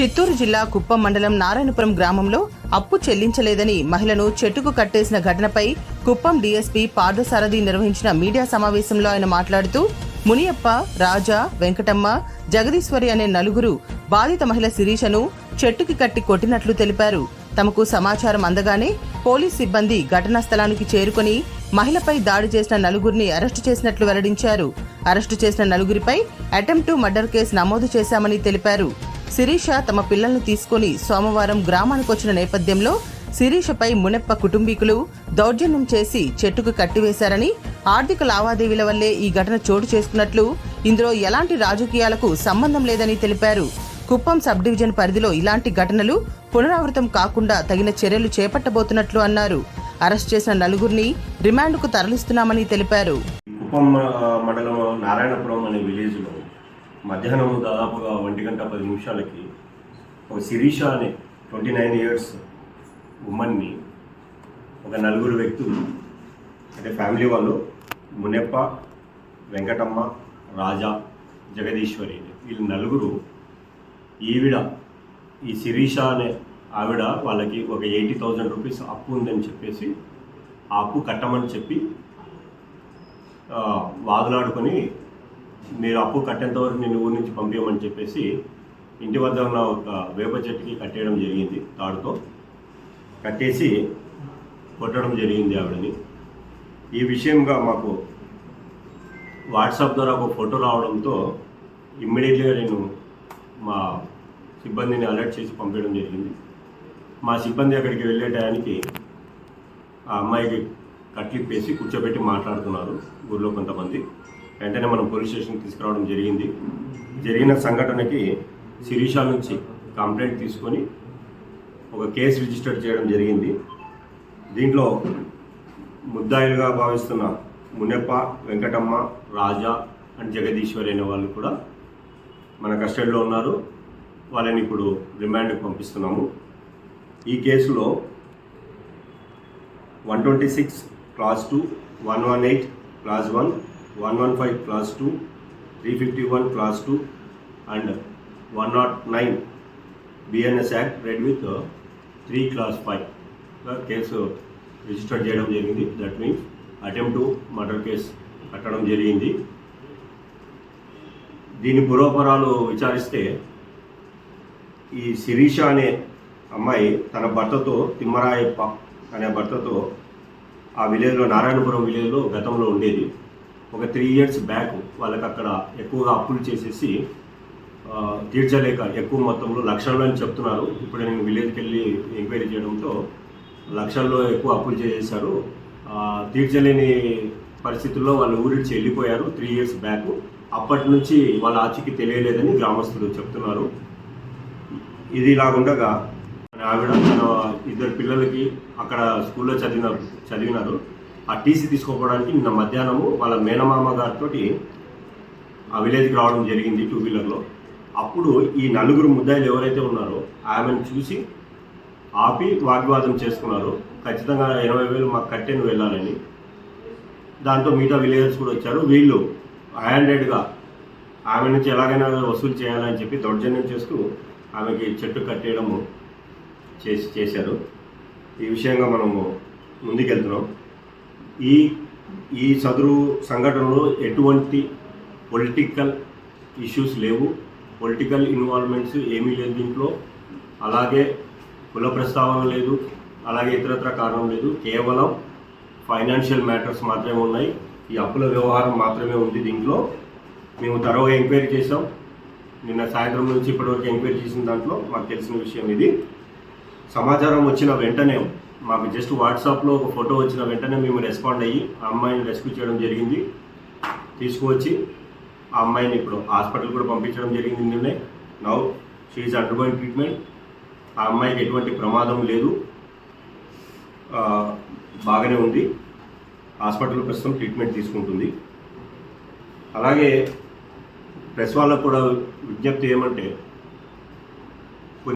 చిత్తూరు జిల్లా కుప్పం మండలం నారాయణపురం గ్రామంలో అప్పు చెల్లించలేదని మహిళను చెట్టుకు కట్టేసిన ఘటనపై కుప్పం డీఎస్పీ పార్థసారథి నిర్వహించిన మీడియా సమావేశంలో ఆయన మాట్లాడుతూ మునియప్ప రాజా వెంకటమ్మ జగదీశ్వరి అనే నలుగురు బాధిత మహిళ శిరీషను చెట్టుకి కట్టి కొట్టినట్లు తెలిపారు. తమకు సమాచారం అందగానే పోలీస్ సిబ్బంది ఘటనా స్థలానికి చేరుకుని మహిళపై దాడి చేసిన నలుగురిని అరెస్టు చేసినట్లు వెల్లడించారు. అరెస్టు చేసిన నలుగురిపై అటెంప్ట్ టు మర్డర్ కేసు నమోదు చేశామని తెలిపారు. శిరీష తమ పిల్లలను తీసుకుని సోమవారం గ్రామానికి వచ్చిన నేపథ్యంలో శిరీషపై మునెప్ప కుటుంబీకులు దౌర్జన్యం చేసి చెట్టుకు కట్టివేశారని ఆర్థిక లావాదేవీల వల్లే ఈ ఘటన చోటు చేసుకున్నట్లు ఇందులో ఎలాంటి రాజకీయాలకు సంబంధం లేదని తెలిపారు. కుప్పం సబ్ డివిజన్ పరిధిలో ఇలాంటి ఘటనలు పునరావృతం కాకుండా తగిన చర్యలు చేపట్టబోతున్నట్లు అన్నారు. అరెస్ట్ చేసిన నలుగురిని రిమాండ్కు తరలిస్తున్నామని తెలిపారు. కుప్పం మండలం నారాయణపురం అనే విలేజ్లో మధ్యాహ్నం దాదాపుగా ఒంటి గంట పది నిమిషాలకి ఒక శిరీష అనే ట్వంటీ నైన్ ఇయర్స్ ఉమ్మన్ని ఒక నలుగురు వ్యక్తులు అంటే ఫ్యామిలీ వాళ్ళు మునెప్ప వెంకటమ్మ రాజా జగదీశ్వరి వీళ్ళు నలుగురు ఈవిడ ఈ శిరీష అనే ఆవిడ వాళ్ళకి ఒక ఎయిటీ థౌజండ్ రూపీస్ అప్పు ఉందని చెప్పేసి ఆ అప్పు కట్టమని చెప్పి వాదులాడుకొని మీరు అప్పు కట్టేంత వరకు నేను ఊరి నుంచి పంపించమని చెప్పేసి ఇంటి వద్ద ఉన్న ఒక వేప చెట్టుకి కట్టేయడం జరిగింది తాడుతో. కట్టేసి కొట్టడం జరిగింది ఆవిడని. ఈ విషయంగా మాకు వాట్సాప్ ద్వారా ఒక ఫోటో రావడంతో ఇమ్మీడియట్లీగా నేను మా సిబ్బందిని అలర్ట్ చేసి పంపించడం జరిగింది. మా సిబ్బంది అక్కడికి వెళ్ళే టయానికి ఆ అమ్మాయికి కట్లిప్పేసి కూర్చోబెట్టి మాట్లాడుతున్నారు ఊర్లో కొంతమంది. వెంటనే మనం పోలీస్ స్టేషన్కి తీసుకురావడం జరిగింది. జరిగిన సంఘటనకి శిరీష నుంచి కంప్లైంట్ తీసుకొని ఒక కేసు రిజిస్టర్ చేయడం జరిగింది. దీంట్లో ముద్దాయిలుగా భావిస్తున్న మునెప్ప వెంకటమ్మ రాజా అండ్ జగదీశ్వరి అనే వాళ్ళు కూడా మన కస్టడీలో ఉన్నారు. వాళ్ళని ఇప్పుడు రిమాండ్కి పంపిస్తున్నాము. ఈ కేసులో one twenty six clause two one one eight clause one one one five clause two three fifty one clause two and one naught nine BNS act read with three clause five case register చేయడం జరిగింది. That means attempt to murder case కట్టడం జరిగింది. దీని పూర్వపరాలు విచారిస్తే ఈ శిరీష అనే అమ్మాయి తన భర్తతో తిమ్మరాయప్ప అనే భర్తతో ఆ విలేజ్లో నారాయణపురం విలేజ్లో గతంలో ఉండేది. ఒక త్రీ ఇయర్స్ బ్యాక్ వాళ్ళకి అక్కడ ఎక్కువగా అప్పులు చేసేసి తీర్చలేక ఎక్కువ మొత్తంలో లక్షల్లో అని చెప్తున్నారు. ఇప్పుడు నేను విలేజ్కి వెళ్ళి ఎంక్వైరీ చేయడంతో లక్షల్లో ఎక్కువ అప్పులు చేసేసారు తీర్చలేని పరిస్థితుల్లో వాళ్ళు ఊరిడిచి వెళ్ళిపోయారు త్రీ ఇయర్స్ బ్యాక్ అప్పటి నుంచి వాళ్ళ ఆచూకీ తెలియలేదని గ్రామస్తులు చెప్తున్నారు. ఇది ఇలాగుండగా మన ఆవిడ తన ఇద్దరు పిల్లలకి అక్కడ స్కూల్లో చదివిన చదివినారు. ఆ టీసీ తీసుకోపోవడానికి నిన్న మధ్యాహ్నము వాళ్ళ మేనమామ గారితో ఆ విలేజ్కి రావడం జరిగింది టూ వీలర్లో. అప్పుడు ఈ నలుగురు ముద్దాయిలు ఎవరైతే ఉన్నారో ఆమెను చూసి ఆపి వాగ్వాదం చేసుకున్నారు. ఖచ్చితంగా ఇరవై వేలు మాకు కట్టెను వెళ్ళాలని. దాంతో మిగతా విలేజర్స్ కూడా వచ్చారు. వీళ్ళు హ్యాండెడ్గా ఆమె నుంచి ఎలాగైనా వసూలు చేయాలని చెప్పి దౌర్జన్యం చేస్తూ ఆమెకి చెట్టు కట్టేయడము చేసి చేశారు. ఈ విషయంగా మనము ముందుకెళ్తున్నాం. ఈ ఈ చదురు సంఘటనలో ఎటువంటి పొలిటికల్ ఇష్యూస్ లేవు. పొలిటికల్ ఇన్వాల్వ్మెంట్స్ ఏమీ లేదు దీంట్లో. అలాగే కుల ప్రస్తావన లేదు. అలాగే ఇతరత్ర కారణం లేదు. కేవలం ఫైనాన్షియల్ మ్యాటర్స్ మాత్రమే ఉన్నాయి. ఈ అప్పుల వ్యవహారం మాత్రమే ఉంది దీంట్లో. మేము తరవ ఎంక్వైరీ చేసాం నిన్న సాయంత్రం నుంచి ఇప్పటివరకు ఎంక్వైరీ చేసిన దాంట్లో మాకు తెలిసిన విషయం ఇది. సమాచారం వచ్చిన వెంటనే మాకు జస్ట్ వాట్సాప్లో ఒక ఫోటో వచ్చిన వెంటనే మేము రెస్పాండ్ అయ్యి ఆ అమ్మాయిని రెస్క్యూ చేయడం జరిగింది. తీసుకువచ్చి ఆ అమ్మాయిని ఇప్పుడు హాస్పిటల్ కూడా పంపించడం జరిగింది నిన్నే. నౌ షీఈ్ అండర్గోయింగ్ ట్రీట్మెంట్ ఆ అమ్మాయికి ఎటువంటి ప్రమాదం లేదు. బాగానే ఉంది. హాస్పిటల్ ప్రస్తుతం ట్రీట్మెంట్ తీసుకుంటుంది. అలాగే ప్రెస్ వాళ్ళకు కూడా విజ్ఞప్తి ఏమంటే